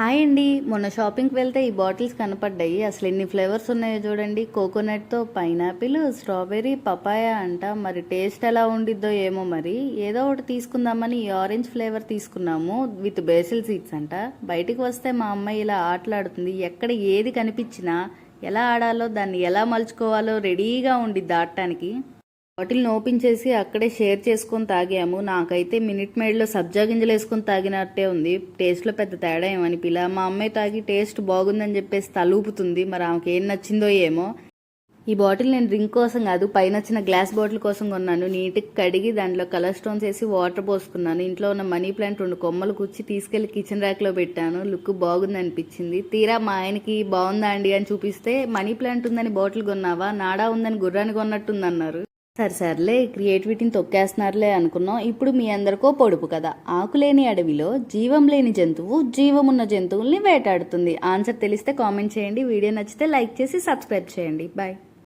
Hi అండి. మొన్న షాపింగ్కి వెళ్తే ఈ బాటిల్స్ కనపడ్డాయి. అసలు ఎన్ని ఫ్లేవర్స్ ఉన్నాయో చూడండి. కోకోనట్తో పైనాపిల్ స్ట్రాబెర్రీ పపాయ అంట. మరి టేస్ట్ ఎలా ఉండిద్దో ఏమో మరి. ఏదో ఒకటి తీసుకుందామని ఈ ఆరెంజ్ ఫ్లేవర్ తీసుకున్నాము. విత్ బేసిల్ సీడ్స్ అంట. బయటికి వస్తే మా అమ్మాయి ఇలా ఆటలాడుతుంది. ఎక్కడ ఏది కనిపించినా ఎలా ఆడాలో దాన్ని ఎలా మలుచుకోవాలో రెడీగా ఉండిద్ది ఆడటానికి. బాటిల్ని ఓపెన్ చేసి అక్కడే షేర్ చేసుకొని తాగాము. నాకైతే మినిట్ మేడ్లో సబ్జా గింజలు వేసుకొని తాగినట్టే ఉంది. టేస్ట్లో పెద్ద తేడా ఏమనిపిలా మా అమ్మాయి తాగి టేస్ట్ బాగుందని చెప్పేసి తలూపుతుంది మరి ఆమెకి ఏం నచ్చిందో ఏమో. ఈ బాటిల్ నేను డ్రింక్ కోసం కాదు పైన వచ్చిన గ్లాస్ బాటిల్ కోసం కొన్నాను. నీట్గా కడిగి దాంట్లో కలర్ స్టోన్స్ వేసి వాటర్ పోసుకున్నాను. ఇంట్లో ఉన్న మనీ ప్లాంట్ రెండు కొమ్మలు కూర్చి తీసుకెళ్ళి కిచెన్ ర్యాక్లో పెట్టాను. లుక్ బాగుంది అనిపించింది. తీరా మా ఆయనకి బాగుందా అండి అని చూపిస్తే మనీ ప్లాంట్ ఉందని బాటిల్ కొన్నావా? నాడా ఉందని గుర్రాన్ని కొన్నట్టుందన్నారు. సరే సర్లే క్రియేటివిటీని తొక్కేస్తున్నారులే అనుకున్నాం. ఇప్పుడు మీ అందరికో పొడుపు కదా ఆకులేని అడవిలో జీవం లేని జంతువు జీవమున్న జంతువుల్ని వేటాడుతుంది. ఆన్సర్ తెలిస్తే కామెంట్ చేయండి. వీడియో నచ్చితే లైక్ చేసి సబ్స్క్రైబ్ చేయండి. బాయ్